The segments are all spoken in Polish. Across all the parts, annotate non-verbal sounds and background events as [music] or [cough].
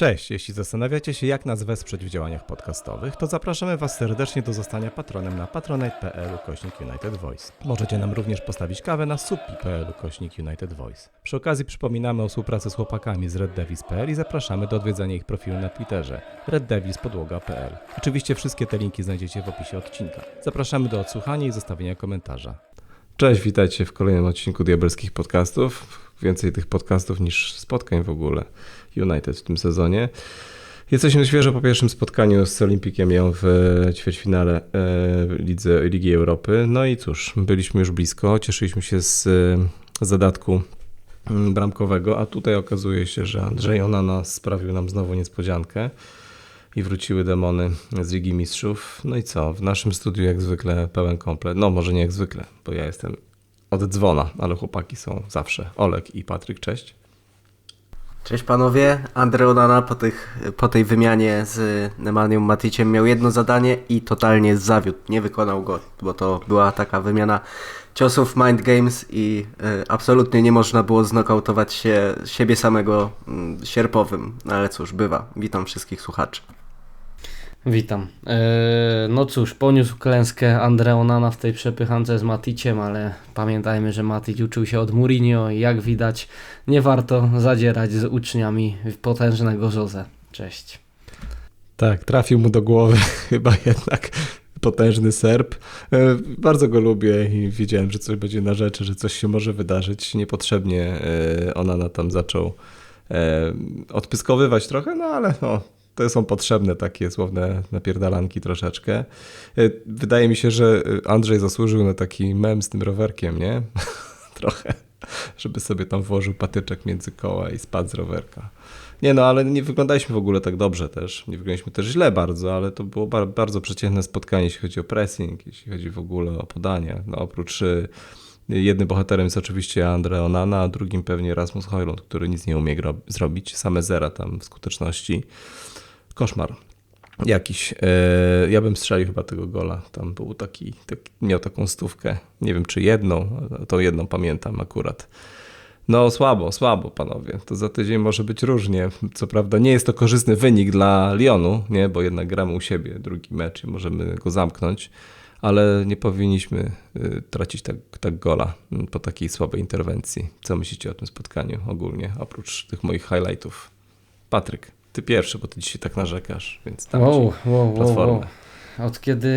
Cześć, jeśli zastanawiacie się jak nas wesprzeć w działaniach podcastowych, to zapraszamy Was serdecznie do zostania patronem na patronite.pl kośnik United Voice. Możecie nam również postawić kawę na supi.pl kośnik United Voice. Przy okazji przypominamy o współpracy z chłopakami z reddevis.pl i zapraszamy do odwiedzania ich profilu na Twitterze reddevispodłoga.pl. Oczywiście wszystkie te linki znajdziecie w opisie odcinka. Zapraszamy do odsłuchania i zostawienia komentarza. Cześć, witajcie w kolejnym odcinku Diabelskich Podcastów. Więcej tych podcastów niż spotkań w ogóle United w tym sezonie. Jesteśmy świeżo po pierwszym spotkaniu z Olimpikiem ją w ćwierćfinale e, Lidze, Ligi Europy. No i cóż, byliśmy już blisko, cieszyliśmy się z e, zadatku mm, bramkowego, a tutaj okazuje się, że Andrzej Onana sprawił nam znowu niespodziankę i wróciły demony z Ligi Mistrzów. No i co? W naszym studiu jak zwykle pełen komplet. No może nie jak zwykle, bo ja jestem od dzwona, ale chłopaki są zawsze. Olek i Patryk, cześć. Cześć panowie, Andre Onana po, po tej wymianie z Nemanią Maticiem miał jedno zadanie i totalnie zawiódł, nie wykonał go, bo to była taka wymiana ciosów Mind Games i y, absolutnie nie można było znokautować się siebie samego y, sierpowym, no ale cóż, bywa. Witam wszystkich słuchaczy. Witam. Eee, no cóż, poniósł klęskę Andre Onana w tej przepychance z Maticiem, ale pamiętajmy, że Matic uczył się od Mourinho i jak widać nie warto zadzierać z uczniami potężnego Jose. Cześć. Tak, trafił mu do głowy [laughs] chyba jednak potężny Serb. E, bardzo go lubię i wiedziałem, że coś będzie na rzeczy, że coś się może wydarzyć. Niepotrzebnie e, Onana tam zaczął odpyskowywać trochę, no ale no, to są potrzebne takie słowne napierdalanki troszeczkę. E, wydaje mi się, że Andrzej zasłużył na taki mem z tym rowerkiem, nie? [laughs] Trochę, żeby sobie tam włożył patyczek między koła i spadł z rowerka. Nie no, ale nie wyglądaliśmy w ogóle tak dobrze też. Nie wyglądaliśmy też źle bardzo, ale to było bardzo przeciętne spotkanie, jeśli chodzi o pressing, jeśli chodzi w ogóle o podanie. No oprócz y, jednym bohaterem jest oczywiście Andre Onana, a drugim pewnie Rasmus Hojlund, który nic nie umie zrobić, same zera tam w skuteczności koszmar jakiś. E, ja bym strzelił chyba tego gola. Tam był taki, taki, miał taką stówkę. Nie wiem, czy jedną, tą jedną pamiętam akurat. No słabo, słabo panowie. To za tydzień może być różnie. Co prawda nie jest to korzystny wynik dla Lyonu, nie, bo jednak gramy u siebie drugi mecz i możemy go zamknąć, ale nie powinniśmy y, tracić tak, tak gola po takiej słabej interwencji. Co myślicie o tym spotkaniu ogólnie, oprócz tych moich highlightów? Patryk. Ty pierwszy, bo ty dzisiaj tak narzekasz, więc tam wow, wow, platformę. Wow, wow. Od kiedy,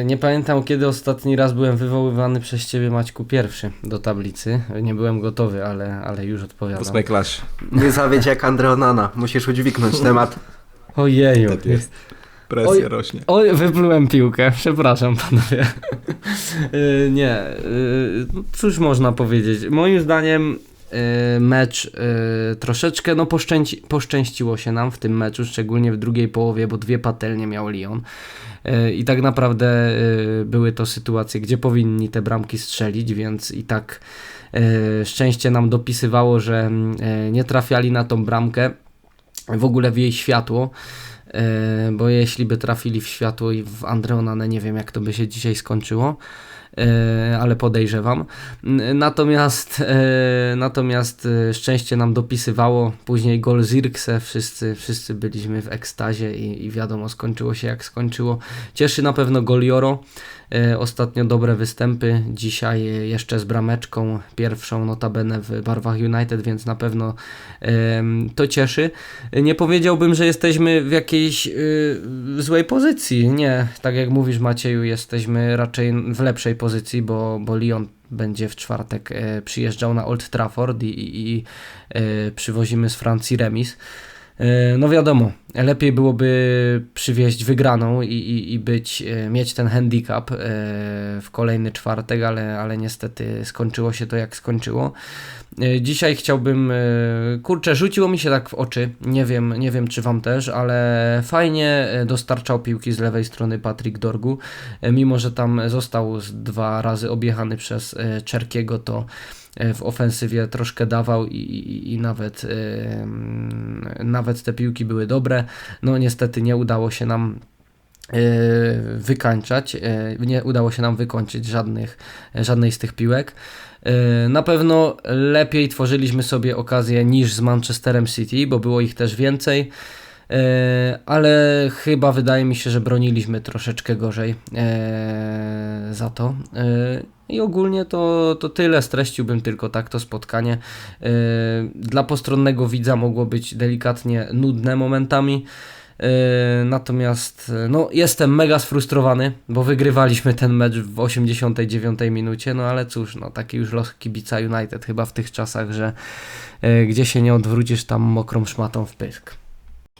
e, nie pamiętam kiedy ostatni raz byłem wywoływany przez ciebie Maćku pierwszy do tablicy. Nie byłem gotowy, ale, ale już odpowiadam. W ósmej klasie. Nie zawiedź jak Andreonana, musisz udźwignąć temat. Ojeju. Tak jest. Presja oj, rośnie. Oj, wyplułem piłkę, przepraszam panowie. E, [laughs] nie, e, cóż można powiedzieć. Moim zdaniem Y, mecz y, troszeczkę, no poszczęci, poszczęściło się nam w tym meczu, szczególnie w drugiej połowie, bo dwie patelnie miał Lyon. Y, I tak naprawdę były to sytuacje, gdzie powinni te bramki strzelić, więc i tak szczęście nam dopisywało, że nie trafiali na tą bramkę, w ogóle w jej światło bo jeśli by trafili w światło i w Andreonane, nie wiem jak to by się dzisiaj skończyło. E, ale podejrzewam. Natomiast, e, natomiast e, szczęście nam dopisywało, później gol Zirkse, wszyscy, wszyscy byliśmy w ekstazie i, i wiadomo, skończyło się jak skończyło. Cieszy na pewno gol Joro, ostatnio dobre występy, dzisiaj jeszcze z brameczką, pierwszą notabene w barwach United, więc na pewno to cieszy. Nie powiedziałbym, że jesteśmy w jakiejś złej pozycji, nie, tak jak mówisz Macieju, jesteśmy raczej w lepszej pozycji pozycji, bo, bo Lyon będzie w czwartek e, przyjeżdżał na Old Trafford i, i, i e, przywozimy z Francji remis. E, no wiadomo, lepiej byłoby przywieźć wygraną i, i, i być, e, mieć ten handicap e, w kolejny czwartek, ale, ale niestety skończyło się to jak skończyło. Dzisiaj chciałbym, kurczę, rzuciło mi się tak w oczy, nie wiem, nie wiem czy wam też, ale fajnie dostarczał piłki z lewej strony Patryk Dorgu, mimo że tam został dwa razy objechany przez Czerkiego, to w ofensywie troszkę dawał i, i, nawet, yy, nawet te piłki były dobre. No niestety nie udało się nam wykańczać, nie udało się nam wykończyć żadnych, żadnej z tych piłek. E, na pewno lepiej tworzyliśmy sobie okazję niż z Manchesterem City, bo było ich też więcej. E, ale chyba wydaje mi się, że broniliśmy troszeczkę gorzej e, za to. E, I ogólnie to, to tyle. Streściłbym tylko tak to spotkanie. Dla postronnego widza mogło być delikatnie nudne momentami. Natomiast no, jestem mega sfrustrowany, bo wygrywaliśmy ten mecz w 89 minucie, no ale cóż, no, taki już los kibica United chyba w tych czasach, że gdzie się nie odwrócisz, tam mokrą szmatą w pysk.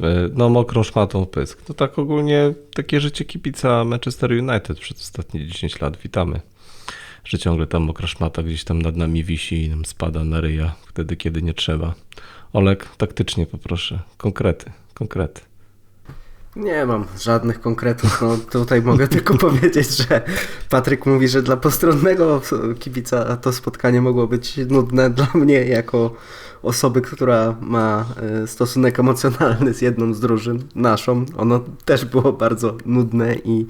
E, No, mokrą szmatą w pysk. To tak ogólnie takie życie kibica Manchester United przez ostatnie 10 lat. Witamy. Że ciągle tam mokra szmata gdzieś tam nad nami wisi i nam spada na ryja wtedy, kiedy nie trzeba. Olek, taktycznie poproszę. Konkrety, konkrety. Nie mam żadnych konkretów. No, tutaj mogę [laughs] tylko powiedzieć, że Patryk mówi, że dla postronnego kibica to spotkanie mogło być nudne. Dla mnie, jako osoby, która ma e, stosunek emocjonalny z jedną z drużyn, naszą, ono też było bardzo nudne i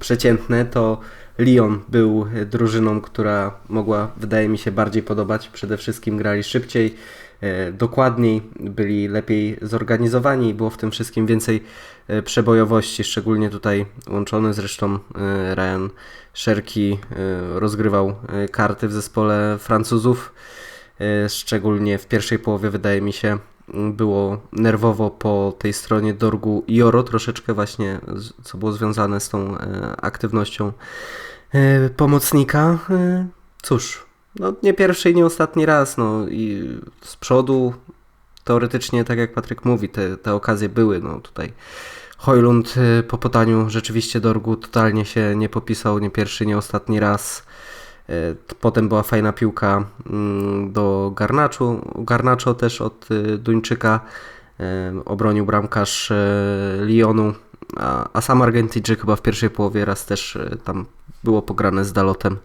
przeciętne. To Lyon był drużyną, która mogła, wydaje mi się, bardziej podobać. Przede wszystkim grali szybciej, e, dokładniej, byli lepiej zorganizowani, było w tym wszystkim więcej e, przebojowości, szczególnie tutaj łączony zresztą Ryan Szerki rozgrywał karty w zespole Francuzów. E, Szczególnie w pierwszej połowie wydaje mi się było nerwowo po tej stronie Dorgu Joro troszeczkę właśnie, co było związane z tą e, aktywnością e, pomocnika. Cóż, no nie pierwszy i nie ostatni raz, no i z przodu teoretycznie, tak jak Patryk mówi, te, te okazje były, no tutaj Hojlund po podaniu rzeczywiście Dorgu totalnie się nie popisał, nie pierwszy, nie ostatni raz. E, Potem była fajna piłka mm, do Garnaczu. Garnaczo też od y, Duńczyka e, obronił bramkarz e, Lyonu, a, sam Argentyńczyk chyba w pierwszej połowie raz też tam było pograne z Dalotem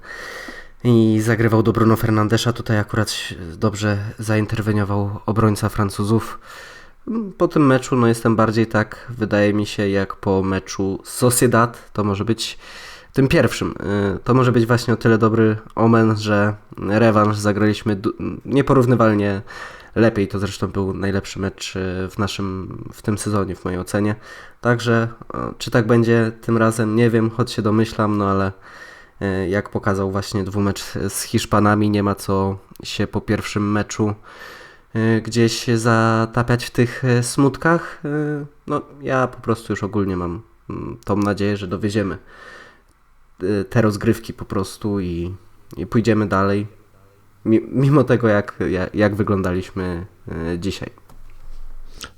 i zagrywał do Bruno Fernandesza. Tutaj akurat dobrze zainterweniował obrońca Francuzów. Mm, Po tym meczu no jestem bardziej tak, wydaje mi się, jak po meczu Sociedad. To może być tym pierwszym. y, To może być właśnie o tyle dobry omen, że rewanż zagraliśmy nieporównywalnie lepiej. To zresztą był najlepszy mecz y, w naszym, w tym sezonie, w mojej ocenie. Także czy tak będzie tym razem, nie wiem, choć się domyślam, no ale y, jak pokazał właśnie dwumecz z Hiszpanami, nie ma co się po pierwszym meczu gdzieś zatapiać w tych smutkach. No ja po prostu już ogólnie mam mm, tą nadzieję, że dowieziemy y, te rozgrywki po prostu i, i pójdziemy dalej. Mi- Mimo tego, jak, jak, jak wyglądaliśmy y, dzisiaj.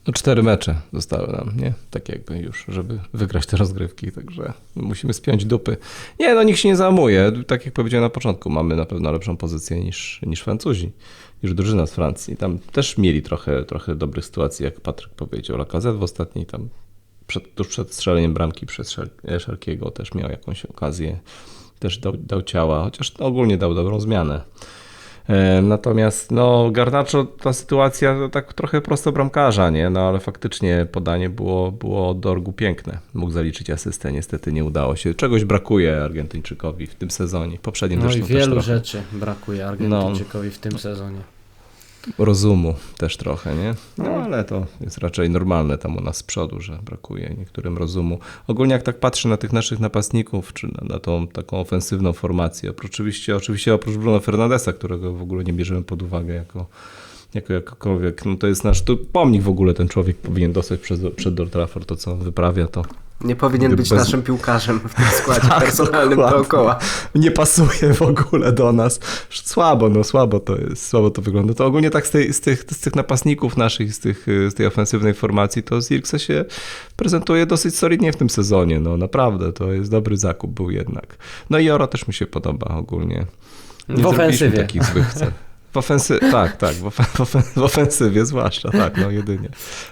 No cztery mecze zostały nam, nie? Tak jakby już, żeby wygrać te rozgrywki, także musimy spiąć dupy. Nie, no nikt się nie załamuje. Tak jak powiedziałem na początku, mamy na pewno lepszą pozycję niż, niż Francuzi, niż drużyna z Francji. Tam też mieli trochę, trochę dobrych sytuacji, jak Patryk powiedział. Lacazette w ostatniej tam, przed, tuż przed strzeleniem bramki przez Szer- Szerkiego też miał jakąś okazję. Też dał, dał ciała, chociaż ogólnie dał dobrą zmianę. E, Natomiast no, Garnaczo, ta sytuacja to tak trochę prosto bramkarza, nie? No ale faktycznie podanie było, było od Dorgu piękne. Mógł zaliczyć asystę, niestety nie udało się. Czegoś brakuje Argentyńczykowi w tym sezonie. Poprzednim No i wielu rzeczy brakuje Argentyńczykowi w tym sezonie. Rozumu też trochę, nie? No ale to jest raczej normalne tam u nas z przodu, że brakuje niektórym rozumu. Ogólnie jak tak patrzę na tych naszych napastników, czy na, na tą taką ofensywną formację, oprócz, oczywiście, oczywiście oprócz Bruno Fernandesa, którego w ogóle nie bierzemy pod uwagę jako, jako jakokolwiek, no to jest nasz tu pomnik w ogóle ten człowiek powinien dostać przed, przed Old Trafford, to co on wyprawia, to Nie powinien być bez- naszym piłkarzem w tym składzie [laughs] Tak, personalnym dokładnie. dookoła. nie pasuje w ogóle do nas. Słabo, no słabo to jest, słabo to wygląda. To ogólnie tak z, tej, z, tych, z tych napastników naszych, z, tych, z tej ofensywnej formacji, to Zirkse się prezentuje dosyć solidnie w tym sezonie. No naprawdę, to jest dobry zakup był jednak. No i Joro też mi się podoba ogólnie. W zrobiliśmy ofensywie. takich złych. W ofensy... Tak, tak, w, ofen... w ofen- w ofensywie zwłaszcza, tak, no jedynie,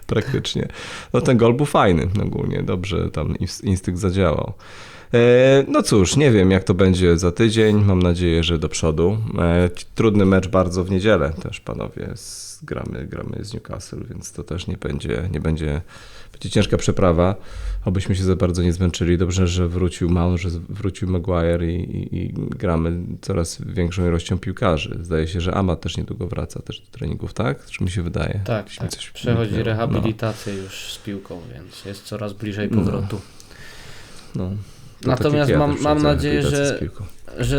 praktycznie. No ten gol był fajny ogólnie, dobrze tam ins- instynkt zadziałał. E, No cóż, nie wiem jak to będzie za tydzień. Mam nadzieję, że do przodu. E, Trudny mecz bardzo w niedzielę też, panowie. Gramy, gramy z Newcastle, więc to też nie będzie, nie będzie, będzie ciężka przeprawa. Obyśmy się za bardzo nie zmęczyli. Dobrze, że wrócił Mount, że wrócił Maguire i, i, i gramy coraz większą ilością piłkarzy. Zdaje się, że Amat też niedługo wraca też do treningów, tak? Czy mi się wydaje? Tak, tak. coś Przechodzi uniknęło. rehabilitację już z piłką, więc jest coraz bliżej No. powrotu. No, no. To Natomiast mam- mam nadzieję, że-. Że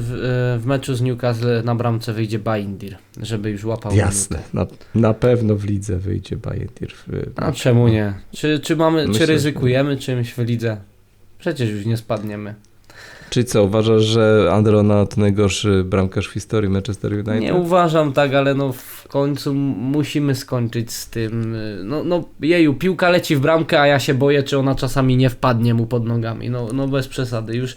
w, w meczu z Newcastle na bramce wyjdzie Baindir, żeby już łapał Jasne, na, na pewno w lidze wyjdzie Bajetir. A czemu nie? Czy, czy, mamy, Myślę, czy ryzykujemy czymś w lidze? Przecież już nie spadniemy. Czyli co, uważasz, że Androna to najgorszy bramkarz w historii Manchester United? Nie uważam tak, ale no w końcu musimy skończyć z tym. y, No, no jeju, piłka leci w bramkę, a ja się boję, czy ona czasami nie wpadnie mu pod nogami. No, no bez przesady, już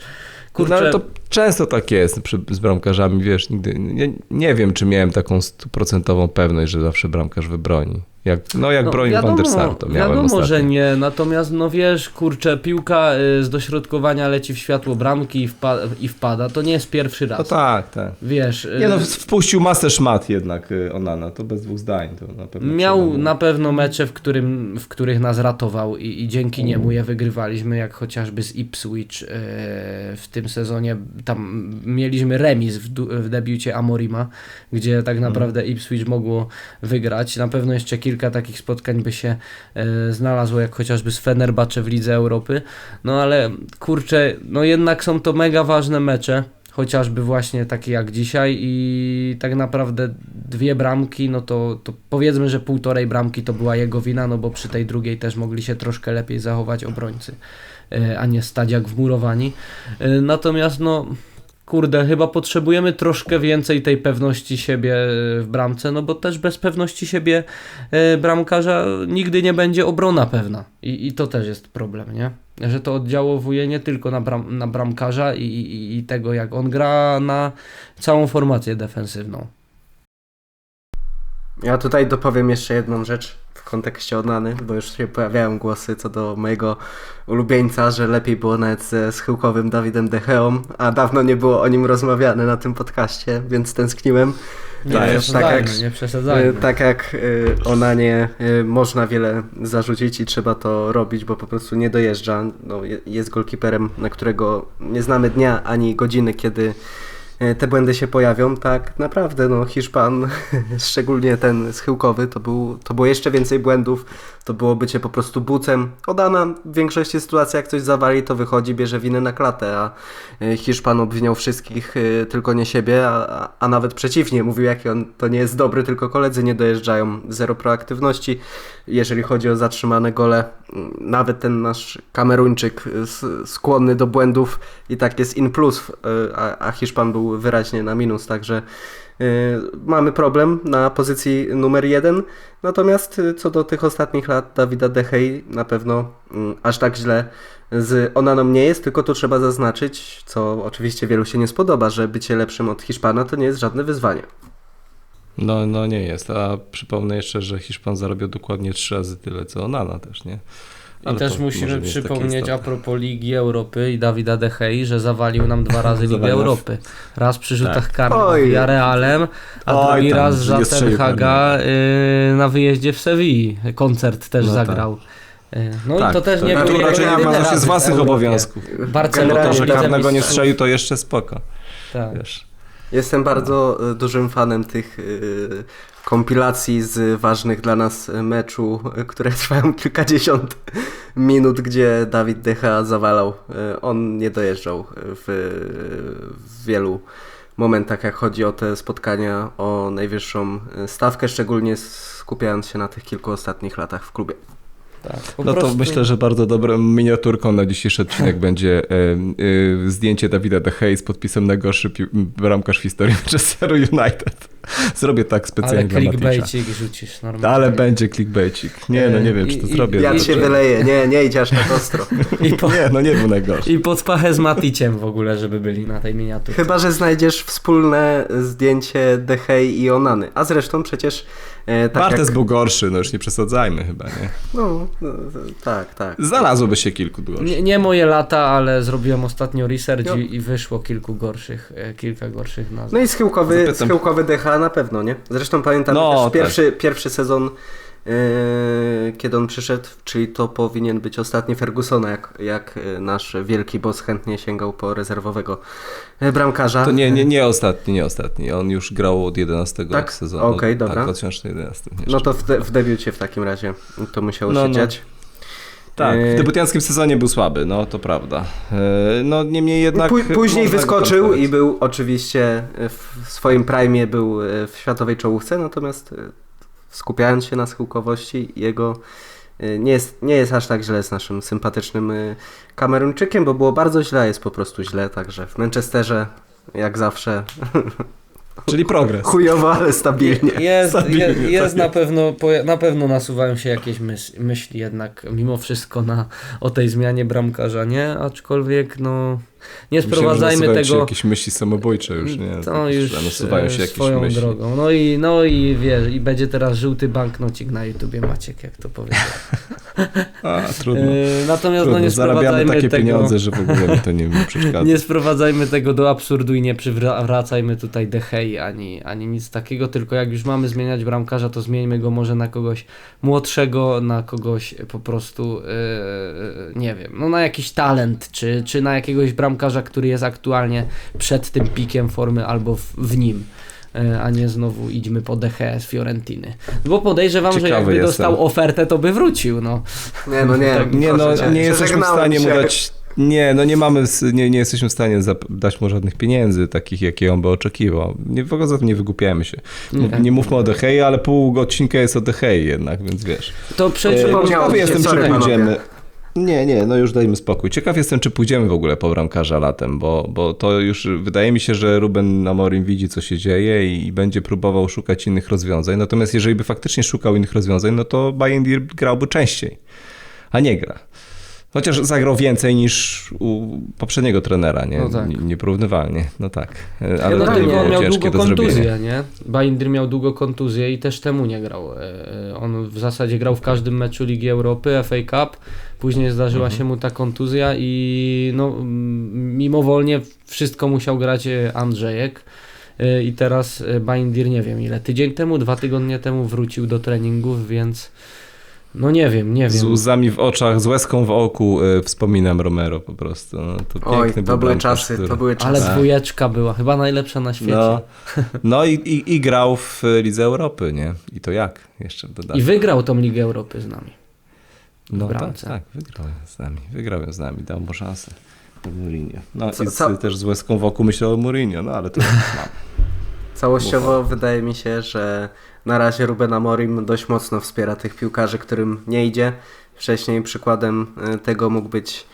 kurczę. No ale to często tak jest przy, z bramkarzami, wiesz, nigdy, nie, nie wiem, czy miałem taką stuprocentową pewność, że zawsze bramkarz wybroni. Jak, no jak No, bronił Van der Sar, to miałem wiadomo, ostatnio. że nie, natomiast no wiesz, kurczę, piłka y, z dośrodkowania leci w światło bramki i, wpa i wpada, to nie jest pierwszy raz. No tak, tak. Wiesz, y, Nie no, wpuścił masę szmat jednak y, Onana, to bez dwóch zdań. To na pewno Miał na pewno mecze, w, którym, w których nas ratował i, i dzięki niemu je wygrywaliśmy, jak chociażby z Ipswich w tym sezonie. Tam mieliśmy remis w, w debiucie Amorima, gdzie tak naprawdę Ipswich mogło wygrać. Na pewno jeszcze kilka takich spotkań by się e, znalazło, jak chociażby z Fenerbahce w Lidze Europy. No ale kurczę, no jednak są to mega ważne mecze chociażby właśnie takie jak dzisiaj i tak naprawdę dwie bramki, no to, to powiedzmy, że półtorej bramki to była jego wina, no bo przy tej drugiej też mogli się troszkę lepiej zachować obrońcy, e, a nie stać jak wmurowani. E, Natomiast no kurde, chyba potrzebujemy troszkę więcej tej pewności siebie e, w bramce, no bo też bez pewności siebie e, bramkarza nigdy nie będzie obrona pewna. I, i to też jest problem, nie? Że to oddziałuje nie tylko na, bram, na bramkarza i, i, i tego, jak on gra, na całą formację defensywną. Ja tutaj dopowiem jeszcze jedną rzecz kontekście Onany, bo już się pojawiają głosy co do mojego ulubieńca, że lepiej było nawet ze schyłkowym Dawidem Decheą, a dawno nie było o nim rozmawiane na tym podcaście, więc tęskniłem. Nie Tak, tak jak- nie przesadzajmy. Y, Tak jak y, Onanie y, można wiele zarzucić i trzeba to robić, bo po prostu nie dojeżdża. No, je- jest golkiperem, na którego nie znamy dnia ani godziny, kiedy te błędy się pojawią. Tak naprawdę, no Hiszpan, [laughs] szczególnie ten schyłkowy, to, był, to było jeszcze więcej błędów. To było bycie po prostu bucem. Odana w większości sytuacji, jak coś zawali, to wychodzi, bierze winę na klatę, a y, Hiszpan obwiniał wszystkich, y, tylko nie siebie, a, a- nawet przeciwnie, mówił, jaki on to nie jest dobry, tylko koledzy nie dojeżdżają, zero proaktywności. Jeżeli chodzi o zatrzymane gole, mm, nawet ten nasz Kameruńczyk y, skłonny do błędów i tak jest in plus, a, a Hiszpan był wyraźnie na minus, także mamy problem na pozycji numer jeden. Natomiast y, co do tych ostatnich lat Dawida Dehej na pewno mm, aż tak źle z Onaną nie jest, tylko to trzeba zaznaczyć, co oczywiście wielu się nie spodoba, że bycie lepszym od Hiszpana to nie jest żadne wyzwanie. No, no nie jest, a przypomnę jeszcze, że Hiszpan zarobił dokładnie trzy razy tyle, co Onana też, nie? I Ale też to może musimy nie jest takie przypomnieć a propos Ligi Europy i Dawida De Gea, że zawalił nam dwa razy Ligę Zawalił. Europy. Raz przy rzutach Tak. karnych Oj. Villarrealem, a Oj, drugi tam, raz że za nie strzelił Ten Haga y, na wyjeździe w Sewilli. Koncert też No tak. zagrał. Y, No tak, i to też nie to był tu raczej nie ma się z w własnych Europie. obowiązków. Barcelona To, Generalnie że Lidze karnego nie Mistrzów. strzelił, to jeszcze spoko, Tak. wiesz. Jestem bardzo y, dużym fanem tych y, kompilacji z ważnych dla nas meczu, które [laughs] trwają kilkadziesiąt minut, gdzie Dawid Decha zawalał. On nie dojeżdżał w, w wielu momentach, jak chodzi o te spotkania o najwyższą stawkę, szczególnie skupiając się na tych kilku ostatnich latach w klubie. Tak, No to prostu- myślę, że bardzo dobrą miniaturką na dzisiejszy odcinek [laughs] będzie e, e, zdjęcie Dawida De Gea z podpisem najgorszy bramkarz w historii [laughs] Manchesteru United. Zrobię tak specjalnie Ale dla clickbaitik rzucisz normalnie. Ale będzie clickbaitik. Nie, no nie wiem, czy to I- i- zrobię. Ale- się wyleje, nie, nie idź aż tak ostro. I, po, Nie, no nie był najgorszy. I pod pachę z Maticiem w ogóle, żeby byli na tej miniaturze. Chyba, że znajdziesz wspólne zdjęcie Dehej i Onany. A zresztą przecież E, tak Bartes jak- był gorszy, no już nie przesadzajmy chyba, nie? No, no, tak, tak. Znalazłoby się kilku gorszych. Nie, nie moje lata, ale zrobiłem ostatnio research No. i, wyszło kilku gorszych, e, kilka gorszych nazw. No i schyłkowy, Zapytam- schyłkowy DH na pewno, nie? Zresztą pamiętam No, też tak. pierwszy, pierwszy sezon, kiedy on przyszedł, czyli to powinien być ostatni Fergusona, jak, jak yy, nasz wielki boss chętnie sięgał po rezerwowego yy, bramkarza. To nie, nie, nie ostatni, nie ostatni. On już grał od 11 Tak? sezonu. Okej, dobra. Tak, 2011. jeszcze. No to w, de- w debiucie w takim razie to musiało No, się no. dziać. Tak, Yy, w debiutanckim sezonie był słaby, no to prawda. No niemniej jednak... Pó- później wyskoczył i był oczywiście y, w swoim prime był y, w światowej czołówce, natomiast y, skupiając się na schyłkowości jego y, nie jest, nie jest aż tak źle z naszym sympatycznym y, Kameruńczykiem, bo było bardzo źle, jest po prostu źle, także w Manchesterze jak zawsze [laughs] Czyli progres. chujowo, ale stabilnie. Jest, Stabilnie, jest, jest tak na pewno, na pewno nasuwają się jakieś myśl, myśli jednak mimo wszystko na, o tej zmianie bramkarza, nie? Aczkolwiek no nie że sprowadzajmy nasuwają się tego jakieś myśli samobójcze już, nie? to Tak, już że nasuwają się e, jakieś swoją myśli. drogą. No i, no i wiesz, i będzie teraz żółty banknocik na YouTubie Maciek, jak to powiedział. [laughs] A, trudno. E, natomiast trudno. no nie Zarabiamy takie tego... pieniądze, że w ogóle mi to nie przeszkadza. [laughs] Nie sprowadzajmy tego do absurdu i nie przywracajmy tutaj Dehei ani, ani nic takiego, tylko jak już mamy zmieniać bramkarza, to zmieńmy go może na kogoś młodszego, na kogoś po prostu, yy, nie wiem, no na jakiś talent, czy, czy na jakiegoś bramkarza, który jest aktualnie przed tym pikiem formy albo w, w nim. Yy, A nie znowu idźmy po Dehę z Fiorentiny. Bo podejrzewam, że Ciekawy jakby jestem. dostał ofertę, to by wrócił. No. Nie, no nie. [laughs] Tak, nie, no, nie jesteśmy w stanie mu dać. Nie, no nie mamy, nie, nie jesteśmy w stanie dać mu żadnych pieniędzy, takich jakie on by oczekiwał. Nie, w ogóle za to nie wygłupiajmy się. Nie, Nie. nie mówmy o Dehei, ale pół odcinka jest o Dehei jednak, więc wiesz. To przejdźmy E, Ciekawy jestem, czy pójdziemy. Nie, nie, no już dajmy spokój. Ciekaw jestem, czy pójdziemy w ogóle po bramkarza latem, bo, bo to już wydaje mi się, że Ruben Amorim widzi, co się dzieje i będzie próbował szukać innych rozwiązań. Natomiast jeżeli by faktycznie szukał innych rozwiązań, no to Bayern grałby częściej, a nie gra. Chociaż zagrał więcej niż u poprzedniego trenera, nie? No tak. Nie- Nieporównywalnie, no tak. E, Ale no było on miał długo kontuzję, nie? Baindir miał długo kontuzję i też temu nie grał. E, On w zasadzie grał w każdym meczu Ligi Europy, FA Cup. Później zdarzyła Mhm. się mu ta kontuzja i no, mimowolnie wszystko musiał grać e, Andrzejek. E, I teraz e, Baindir nie wiem ile, tydzień temu, dwa tygodnie temu wrócił do treningów, więc no nie wiem, nie Z wiem. łzami w oczach, z łezką w oku y, wspominam Romero po prostu. No, to Oj, to był były czasy, który- to były czasy. Ale dwójeczka była, chyba najlepsza na świecie. No, no i, i, i grał w Lidze Europy, nie? I to jak? Jeszcze dodam. I wygrał tą Ligę Europy z nami. no tak, tak, wygrał z nami. Wygrał ją z nami, dał mu szansę. Mourinho. No Co- i co- z, też z łezką w oku myślał o Mourinho, no ale to mam. Całościowo wydaje mi się, że na razie Ruben Amorim dość mocno wspiera tych piłkarzy, którym nie idzie. Wcześniej przykładem e, tego mógł być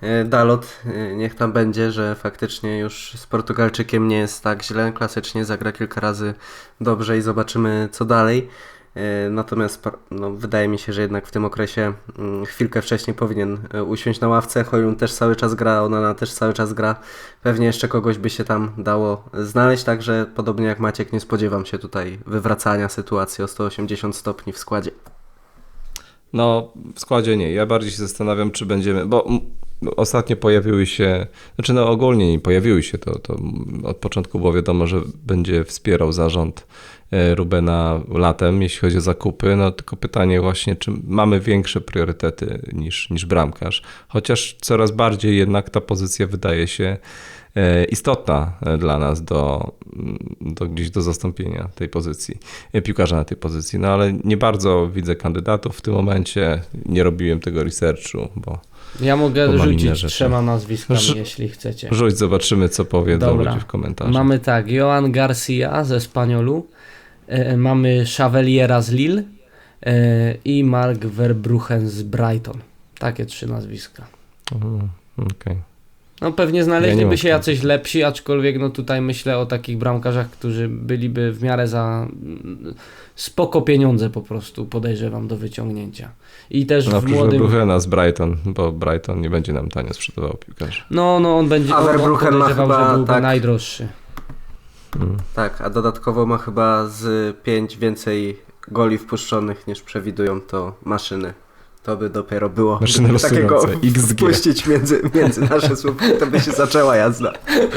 e, Dalot. E, Niech tam będzie, że faktycznie już z Portugalczykiem nie jest tak źle. Klasycznie zagra kilka razy dobrze i zobaczymy co dalej. E, Natomiast no, wydaje mi się, że jednak w tym okresie mm, chwilkę wcześniej powinien e, usiąść na ławce. Hojlund też cały czas gra, Onana też cały czas gra. Pewnie jeszcze kogoś by się tam dało znaleźć, także podobnie jak Maciek nie spodziewam się tutaj wywracania sytuacji o 180 stopni w składzie. No, w składzie nie. Ja bardziej się zastanawiam, czy będziemy, bo ostatnio pojawiły się, znaczy no ogólnie nie pojawiły się, to, to od początku było wiadomo, że będzie wspierał zarząd e, Rubena latem, jeśli chodzi o zakupy, no tylko pytanie właśnie, czy mamy większe priorytety niż, niż bramkarz, chociaż coraz bardziej jednak ta pozycja wydaje się e, istotna e, dla nas do, do gdzieś do zastąpienia tej pozycji, piłkarza na tej pozycji, no ale nie bardzo widzę kandydatów w tym momencie, nie robiłem tego researchu, bo Ja mogę rzucić trzema nazwiskami, jeśli chcecie. rzuć, zobaczymy co powie Dobra. ludzi w komentarzach. Mamy tak, Joan Garcia ze Spaniolu, e, mamy Chaveliera z Lille e, i Mark Verbruchen z Brighton. Takie trzy nazwiska. Mhm, Okej. No pewnie Ja nie znaleźliby mam się jacyś lepsi, aczkolwiek no tutaj myślę o takich bramkarzach, którzy byliby w miarę za mm, spoko pieniądze po prostu, podejrzewam, do wyciągnięcia. I też No, w młodym... Bruchena z Brighton, bo Brighton nie będzie nam tanio sprzedawał piłkarzy. No, no on będzie, A on, on Verbruggen ma chyba, że byłby tak. najdroższy. Mm. Tak, a dodatkowo ma chyba z 5 więcej goli wpuszczonych niż przewidują to maszyny. To by dopiero było Maszyny gdyby takiego XG. wpuścić między, między nasze [laughs] słówki, to by się zaczęła jazda.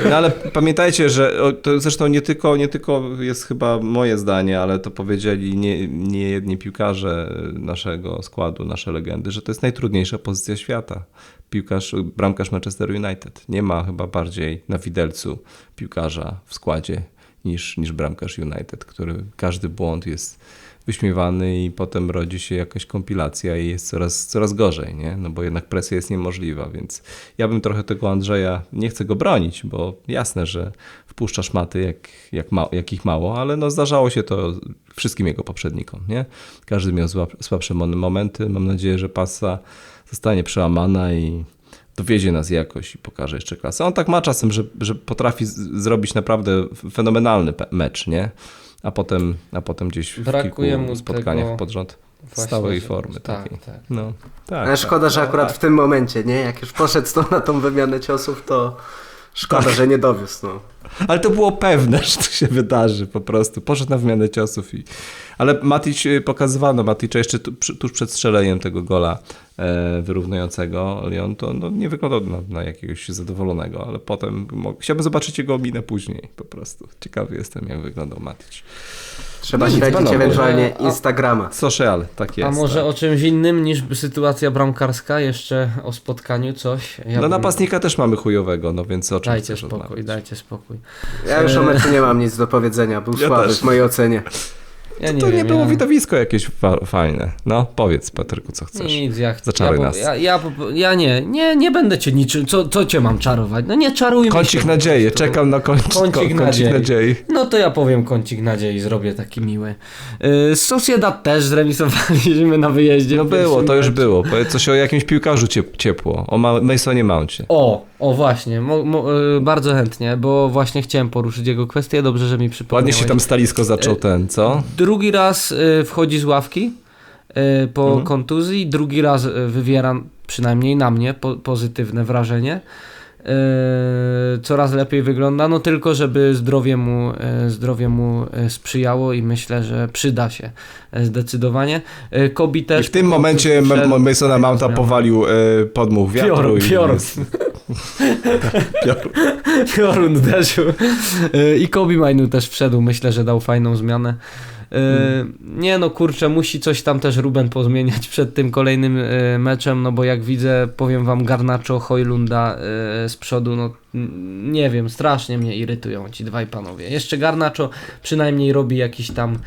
No ale pamiętajcie, że to zresztą nie tylko, nie tylko jest chyba moje zdanie, ale to powiedzieli nie, nie jedni piłkarze naszego składu, nasze legendy, że to jest najtrudniejsza pozycja świata. Piłkarz, bramkarz Manchester United. Nie ma chyba bardziej na widelcu piłkarza w składzie niż, niż bramkarz United, który każdy błąd jest wyśmiewany i potem rodzi się jakaś kompilacja i jest coraz, coraz gorzej, nie? No bo jednak presja jest niemożliwa, więc ja bym trochę tego Andrzeja, nie chcę go bronić, bo jasne, że wpuszcza szmaty jak, jak, ma, jak ich mało, ale no zdarzało się to wszystkim jego poprzednikom, nie? Każdy miał słabsze momenty, mam nadzieję, że pasa zostanie przełamana i dowiezie nas jakoś i pokaże jeszcze klasę. On tak ma czasem, że, że potrafi zrobić naprawdę fenomenalny mecz, nie? A potem, a potem gdzieś w Brakuje kilku mu spotkaniach tego pod rząd Właśnie, stałej że- formy tak, takiej. tak. No, tak, Ale tak. szkoda, że No, akurat tak. w tym momencie, nie? Jak już poszedł to na tą wymianę ciosów, to szkoda, Tak. że nie dowiózł. No. Ale to było pewne, [laughs] że to się wydarzy po prostu. Poszedł na wymianę ciosów. I... Ale Matic y, pokazywano, Maticza jeszcze tuż przed strzeleniem tego gola e, wyrównującego Lyon, to no, nie wyglądał na, na jakiegoś zadowolonego, ale potem mo- chciałbym zobaczyć jego minę później po prostu. Ciekawy jestem, jak wyglądał Matic. Trzeba No śledzić panowie. ewentualnie A- Instagrama. Social, tak jest. A może tak. o czymś innym niż sytuacja bramkarska? Jeszcze o spotkaniu coś? Ja No bym- napastnika też mamy chujowego, no więc o czym Dajcie spokój, rozmawiać? dajcie spokój. Ja już o meczu nie mam nic do powiedzenia. Był Ja słaby też. w mojej ocenie. Ja to nie wiem, było ja... widowisko jakieś fa- fajne. No powiedz Patryku, co chcesz. Nic, ja, Zaczaruj ja, nas. Ja, ja, ja nie, nie, nie będę cię niczym, co, co cię mam czarować? No nie czarujmy Kącik się. nadziei, czekam na kącik, Kącik kącik, nadziei. nadziei. No to ja powiem kącik nadziei, zrobię taki miły. Yy, Sociedad też zremisowaliśmy na wyjeździe. No było, to już było. Powiedz coś o jakimś piłkarzu ciep- ciepło, o Ma- Masonie Mouncie. O, o właśnie, mo, mo, yy, bardzo chętnie, bo właśnie chciałem poruszyć jego kwestię, dobrze, że mi przypomniałeś. Ładnie się tam stalisko zaczął ten, co? Drugi raz y, wchodzi z ławki po Mhm. kontuzji, drugi raz wywiera przynajmniej na mnie po, pozytywne wrażenie. Coraz lepiej wygląda, no tylko żeby zdrowie mu, zdrowie mu sprzyjało i myślę, że przyda się zdecydowanie. Kobi I też w tym momencie Masona Mounta powalił e, podmuch wiatru. Piorun, i piorun. jest- [laughs] Piorun. Uderzył. Y, I Kobe Mainu też wszedł, myślę, że dał fajną zmianę. Y, Nie no, kurczę, musi coś tam też Ruben pozmieniać [laughs] przed tym kolejnym y, meczem, no bo jak widzę, powiem wam, Garnacho, Hojlunda z przodu, no nie wiem, strasznie mnie irytują ci dwaj panowie. Jeszcze Garnacho przynajmniej robi jakiś tam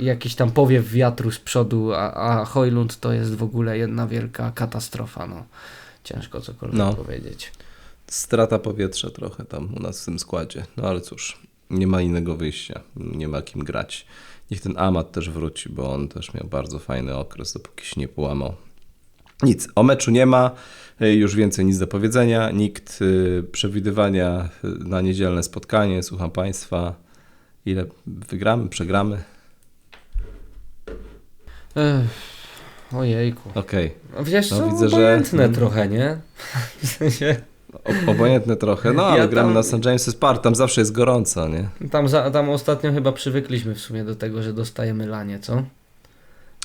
jakiś tam powiew wiatru z przodu, a, a Hojlund to jest w ogóle jedna wielka katastrofa, no. Ciężko cokolwiek No. powiedzieć. Strata powietrza trochę tam u nas w tym składzie. No ale cóż, nie ma innego wyjścia. Nie ma kim grać. Niech ten Amat też wróci, bo on też miał bardzo fajny okres, dopóki się nie połamał. Nic, o meczu nie ma, y, już więcej nic do powiedzenia. Nikt y, przewidywania y, na niedzielne spotkanie. Słucham Państwa. Ile wygramy, przegramy? Ech, ojejku. Okej. No Wiesz No, co, widzę, że- obojętne trochę, nie? [laughs] W sensie, O- Obojętne trochę, no ale Ja gramy tam- na St. James's Park, tam zawsze jest gorąco, nie? tam, za, tam ostatnio chyba przywykliśmy w sumie do tego, że dostajemy lanie, co?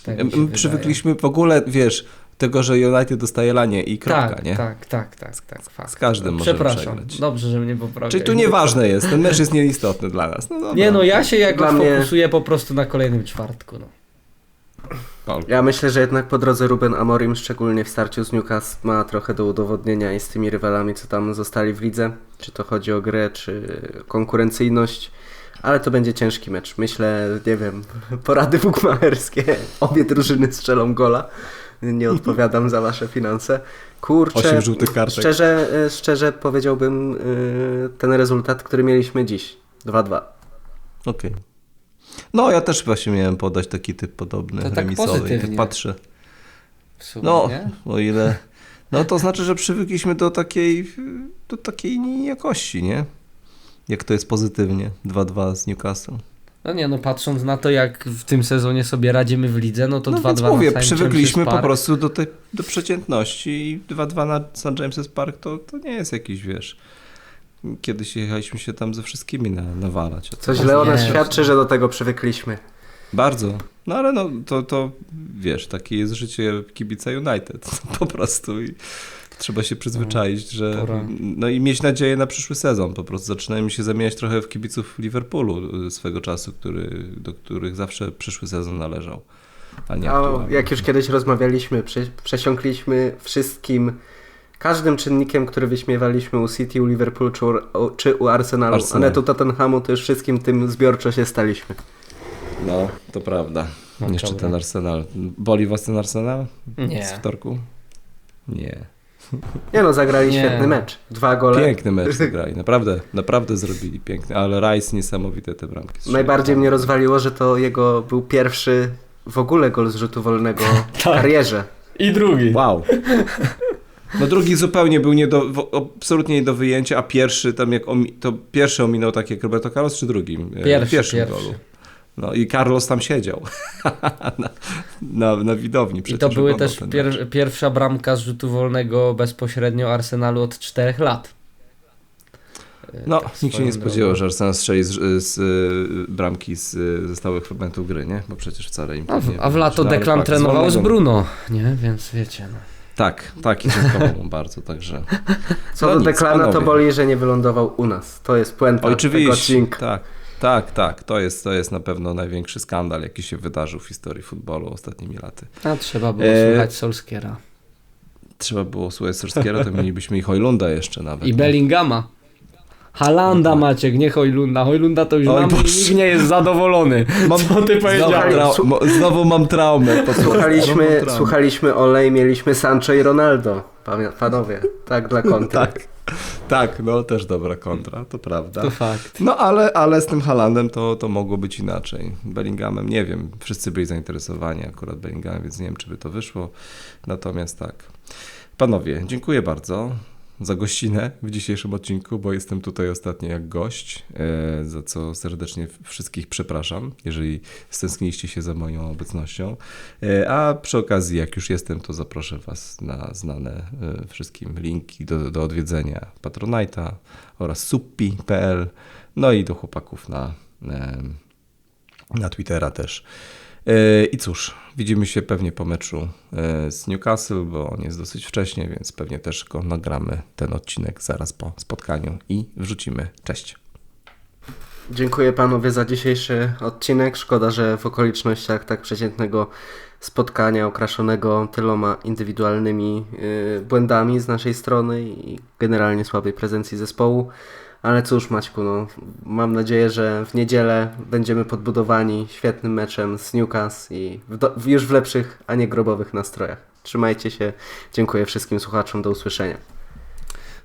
Tak My wydaje. przywykliśmy w ogóle, wiesz, tego, że United dostaje lanie i kropka, tak, nie? Tak, tak, tak, tak. fakt. Z każdym możemy Przepraszam, przegrać. dobrze, że mnie poprawiłeś. Czyli tu nieważne jest, ten mecz jest nieistotny dla nas. No dobra. Nie no, ja się jakoś mnie- fokusuję po prostu na kolejnym czwartku, no. Ja myślę, że jednak po drodze Ruben Amorim, szczególnie w starciu z Newcastle, ma trochę do udowodnienia i z tymi rywalami, co tam zostali w lidze. Czy to chodzi o grę, czy konkurencyjność. Ale to będzie ciężki mecz. Myślę, nie wiem, [laughs] porady bukmacherskie. [laughs] Obie drużyny strzelą gola. Nie odpowiadam za wasze finanse. Kurczę, Osiem żółtych kartek. szczerze, e, szczerze powiedziałbym e, ten rezultat, który mieliśmy dziś. 2-2. Okej. No, ja też właśnie miałem podać taki typ podobny, To tak remisowy. Tak pozytywnie. patrzę. Sumie, No, nie? o ile... No to znaczy, że przywykliśmy do takiej, do takiej jakości, nie? Jak to jest pozytywnie. 2-2 z Newcastle. No nie, no patrząc na to, jak w tym sezonie sobie radzimy w lidze, no to no 2-2 więc na mówię, przywykliśmy po prostu do, tej, do przeciętności i 2-2 na St. James's Park to, to nie jest jakiś, wiesz... Kiedyś jechaliśmy się tam ze wszystkimi na, nawalać. Teraz źle o nas świadczy, że do tego przywykliśmy. Bardzo. No ale no, to, to wiesz, takie jest życie kibica United [laughs] po prostu i trzeba się przyzwyczaić, że pora. no i mieć nadzieję na przyszły sezon. Po prostu zaczynają się zamieniać trochę w kibiców Liverpoolu y, swego czasu, który, do których zawsze przyszły sezon należał. A nie A aktualny. jak już kiedyś rozmawialiśmy, prze, przesiąkliśmy wszystkim, każdym czynnikiem, który wyśmiewaliśmy u City, u Liverpoolu czy u, czy u Arsenalu, Arsenal. a nie tu Tottenhamu, to już wszystkim tym zbiorczo się staliśmy. No, to prawda. No, Jeszcze dobra. ten Arsenal. Boli was ten Arsenal Nie. z wtorku? Nie. Nie no, zagrali Nie. świetny mecz. Dwa gole. Piękny mecz zagrali. Naprawdę, naprawdę zrobili piękny. Ale Rice niesamowite te bramki. strzelił. Najbardziej mnie rozwaliło, że to jego był pierwszy w ogóle gol z rzutu wolnego w [laughs] Tak. karierze. I drugi. Wow. No drugi zupełnie był nie do, absolutnie nie do wyjęcia, a pierwszy tam jak omi, to pierwszy ominął tak jak Roberto Carlos czy drugim? E, Pierwszy, pierwszym pierwszy. golu. No i Carlos tam siedział [laughs] na, na, na widowni. I to były też pier pierwsza bramka z rzutu wolnego bezpośrednio Arsenalu od 4 lat. E, No, tak nikt się nie spodziewał, że Arsenal strzeli z, z y, bramki z, ze stałych fragmentów gry, nie? Bo przecież wcale im A w, nie a w lato No, Declan tak, trenował z Bruno, nie? Więc wiecie, no. Tak, tak i mu [laughs] bardzo, także... Co No do nic, Deklana, to boli, że nie wylądował u nas. To jest puenta tego Oczywiście, odcinka. tak, tak, tak. To jest, to jest na pewno największy skandal, jaki się wydarzył w historii futbolu ostatnimi laty. A trzeba było E, słuchać Solskiera. Trzeba było słuchać Sorskiera, to mielibyśmy i Hojlunda jeszcze nawet. I Bellingama. Halanda Maciek, nie Hojlunda. Hojlunda to już. Oj mamy i Boże. nikt nie jest [laughs] zadowolony. Mam, Co ty znowu, powiedziałeś? trau- mo- znowu mam traumę. po prostu. Znowu Słuchaliśmy, traumę. słuchaliśmy Olej, mieliśmy Sancho i Ronaldo. Pamię- Panowie, tak dla [laughs] kontry. Tak, tak, no też dobra kontra, to prawda. To fakt. No ale, ale z tym Halandem to, to mogło być inaczej. Bellinghamem nie wiem, wszyscy byli zainteresowani akurat Bellinghamem, więc nie wiem, czy by to wyszło. Natomiast tak. Panowie, dziękuję bardzo za gościnę w dzisiejszym odcinku, bo jestem tutaj ostatnio jak gość, e, za co serdecznie wszystkich przepraszam, jeżeli stęskniliście się za moją obecnością. E, A przy okazji, jak już jestem, to zaproszę Was na znane e, wszystkim linki do, do odwiedzenia Patronite'a oraz suppi.pl, no i do chłopaków na, na Twittera też. E, I cóż, widzimy się pewnie po meczu e, z Newcastle, bo on jest dosyć wcześnie, więc pewnie też go nagramy ten odcinek zaraz po spotkaniu i wrzucimy. Cześć. Dziękuję panowie za dzisiejszy odcinek. Szkoda, że w okolicznościach tak przeciętnego spotkania okraszonego tyloma indywidualnymi yy, błędami z naszej strony i generalnie słabej prezencji zespołu. Ale cóż Maćku, no, mam nadzieję, że w niedzielę będziemy podbudowani świetnym meczem z Newcastle i w do, już w lepszych, a nie grobowych nastrojach. Trzymajcie się. Dziękuję wszystkim słuchaczom. Do usłyszenia.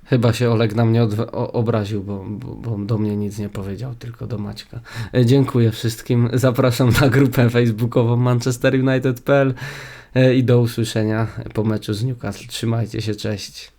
Chyba się Oleg na mnie obraził, bo, bo, bo do mnie nic nie powiedział, tylko do Maćka. E, Dziękuję wszystkim. Zapraszam na grupę facebookową manchesterunited.pl e, i do usłyszenia po meczu z Newcastle. Trzymajcie się, cześć.